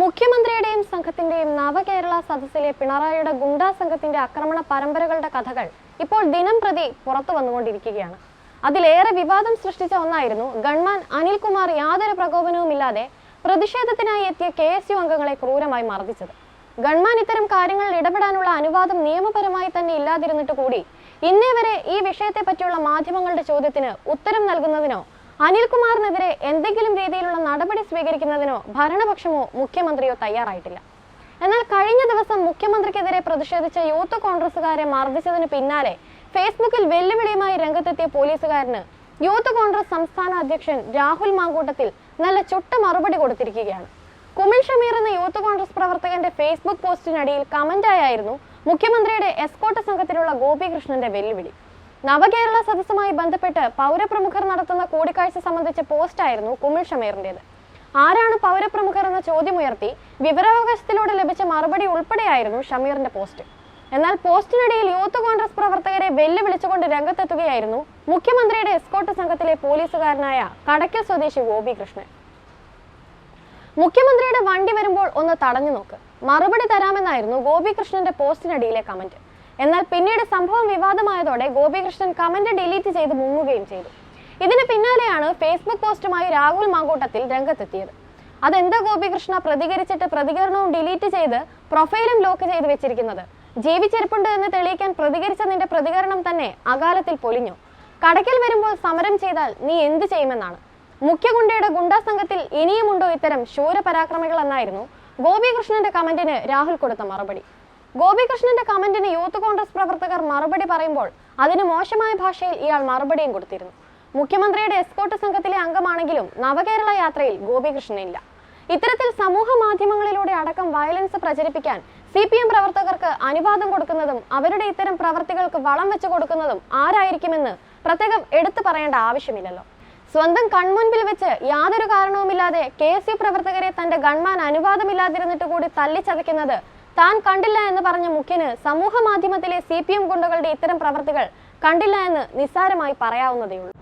മുഖ്യമന്ത്രിയുടെയും സംഘത്തിന്റെയും നവകേരള സദസ്സിലെ പിണറായിയുടെ ഗുണ്ടാ സംഘത്തിന്റെ ആക്രമണ പരമ്പരകളുടെ കഥകൾ ഇപ്പോൾ ദിനം പ്രതി പുറത്തു വന്നുകൊണ്ടിരിക്കുകയാണ്. അതിലേറെ വിവാദം സൃഷ്ടിച്ച ഒന്നായിരുന്നു ഗൺമാൻ അനിൽകുമാർ യാതൊരു പ്രകോപനവുമില്ലാതെ പ്രതിഷേധത്തിനായി എത്തിയ കെ എസ് യു അംഗങ്ങളെ ക്രൂരമായി മർദ്ദിച്ചത്. ഗൺമാൻ ഇത്തരം കാര്യങ്ങളിൽ ഇടപെടാനുള്ള അനുവാദം നിയമപരമായി തന്നെ ഇല്ലാതിരുന്നിട്ട് കൂടി ഇന്നേ വരെ ഈ വിഷയത്തെ പറ്റിയുള്ള മാധ്യമങ്ങളുടെ ചോദ്യത്തിന് ഉത്തരം നൽകുന്നതിനോ അനിൽകുമാറിനെതിരെ എന്തെങ്കിലും രീതിയിലുള്ള നടപടി സ്വീകരിക്കുന്നതിനോ ഭരണപക്ഷമോ മുഖ്യമന്ത്രിയോ തയ്യാറായിട്ടില്ല. എന്നാൽ കഴിഞ്ഞ ദിവസം മുഖ്യമന്ത്രിക്കെതിരെ പ്രതിഷേധിച്ച യൂത്ത് കോൺഗ്രസുകാരെ മർദ്ദിച്ചതിന് പിന്നാലെ ഫേസ്ബുക്കിൽ വെല്ലുവിളിയുമായി രംഗത്തെത്തിയ പോലീസുകാരന് യൂത്ത് കോൺഗ്രസ് സംസ്ഥാന അധ്യക്ഷൻ രാഹുൽ മാങ്കൂട്ടത്തിൽ നല്ല ചുട്ട മറുപടി കൊടുത്തിരിക്കുകയാണ്. കുമിൽ ഷമീർ എന്ന യൂത്ത് കോൺഗ്രസ് പ്രവർത്തകന്റെ ഫേസ്ബുക്ക് പോസ്റ്റിനടിയിൽ കമന്റായായിരുന്നു മുഖ്യമന്ത്രിയുടെ എസ്കോട്ട് സംഘത്തിലുള്ള ഗോപികൃഷ്ണന്റെ വെല്ലുവിളി. നവകേരള സദസ്സുമായി ബന്ധപ്പെട്ട് പൗരപ്രമുഖർ നടത്തുന്ന കൂടിക്കാഴ്ച സംബന്ധിച്ച പോസ്റ്റായിരുന്നു കുമിൾ ഷമീറിന്റേത്. ആരാണ് പൗരപ്രമുഖർ എന്ന ചോദ്യമുയർത്തി വിവരാവകാശത്തിലൂടെ ലഭിച്ച മറുപടി ഉൾപ്പെടെയായിരുന്നു ഷമീറിന്റെ പോസ്റ്റ്. എന്നാൽ പോസ്റ്റിനിടയിൽ യൂത്ത് കോൺഗ്രസ് പ്രവർത്തകരെ വെല്ലുവിളിച്ചുകൊണ്ട് രംഗത്തെത്തുകയായിരുന്നു മുഖ്യമന്ത്രിയുടെ എസ്കോട്ട് സംഘത്തിലെ പോലീസുകാരനായ കടയ്ക്കൽ സ്വദേശി ഗോപി കൃഷ്ണൻ. മുഖ്യമന്ത്രിയുടെ വണ്ടി വരുമ്പോൾ ഒന്ന് തടഞ്ഞു നോക്ക് മറുപടി തരാമെന്നായിരുന്നു ഗോപികൃഷ്ണന്റെ പോസ്റ്റിനടിയിലെ കമന്റ്. എന്നാൽ പിന്നീട് സംഭവം വിവാദമായതോടെ ഗോപികൃഷ്ണൻ കമന്റ് ഡിലീറ്റ് ചെയ്ത് മുങ്ങുകയും ചെയ്തു. ഇതിന് പിന്നാലെയാണ് ഫേസ്ബുക്ക് പോസ്റ്റുമായി രാഹുൽ മാങ്കൂട്ടത്തിൽ രംഗത്തെത്തിയത്. അതെന്താ ഗോപികൃഷ്ണ പ്രതികരിച്ചിട്ട് പ്രതികരണവും ഡിലീറ്റ് ചെയ്ത് പ്രൊഫൈലും ലോക്ക് ചെയ്ത് വെച്ചിരിക്കുന്നത്? ജീവിച്ചിരിപ്പുണ്ട് എന്ന് തെളിയിക്കാൻ പ്രതികരിച്ച നിന്റെ പ്രതികരണം തന്നെ അകാലത്തിൽ പൊലിഞ്ഞു കടയ്ക്കൽ വരുമ്പോൾ സമരം ചെയ്താൽ നീ എന്ത് ചെയ്യുമെന്നാണ്. മുഖ്യഗുണ്ടയുടെ ഗുണ്ടാ സംഘത്തിൽ ഇനിയുമുണ്ടോ ഇത്തരം ശൂരപരാക്രമികൾ എന്നായിരുന്നു ഗോപികൃഷ്ണന്റെ കമന്റിന് രാഹുൽ കൊടുത്ത മറുപടി. ഗോപികൃഷ്ണന്റെ കമന്റിന് യൂത്ത് കോൺഗ്രസ് പ്രവർത്തകർ മറുപടി പറയുമ്പോൾ അതിന് മോശമായ ഭാഷയിൽ ഇയാൾ മറുപടിയും കൊടുത്തിരുന്നു. മുഖ്യമന്ത്രിയുടെ എസ്കോട്ട് സംഘത്തിലെ അംഗമാണെങ്കിലും നവകേരള യാത്രയിൽ ഗോപികൃഷ്ണൻ ഇല്ല. ഇത്തരത്തിൽ സമൂഹ മാധ്യമങ്ങളിലൂടെ അടക്കം വയലൻസ് പ്രചരിപ്പിക്കാൻ സി പി എം പ്രവർത്തകർക്ക് അനുവാദം കൊടുക്കുന്നതും അവരുടെ ഇത്തരം പ്രവർത്തികൾക്ക് വളം വെച്ചു കൊടുക്കുന്നതും ആരായിരിക്കുമെന്ന് പ്രത്യേകം എടുത്തു പറയേണ്ട ആവശ്യമില്ലല്ലോ. സ്വന്തം കൺമുൻപിൽ വെച്ച് യാതൊരു കാരണവുമില്ലാതെ കെ എസ് യു പ്രവർത്തകരെ തന്റെ ഗൺമാൻ അനുവാദമില്ലാതിരുന്നിട്ട് കൂടി തല്ലിച്ചതയ്ക്കുന്നത് താൻ കണ്ടില്ല എന്ന് പറഞ്ഞ മുഖ്യന് സമൂഹ മാധ്യമത്തിലെ സി പി എം ഗുണ്ടകളുടെ ഇത്തരം പ്രവർത്തികൾ കണ്ടില്ല എന്ന് നിസ്സാരമായി പറയാവുന്നതേയുള്ളൂ.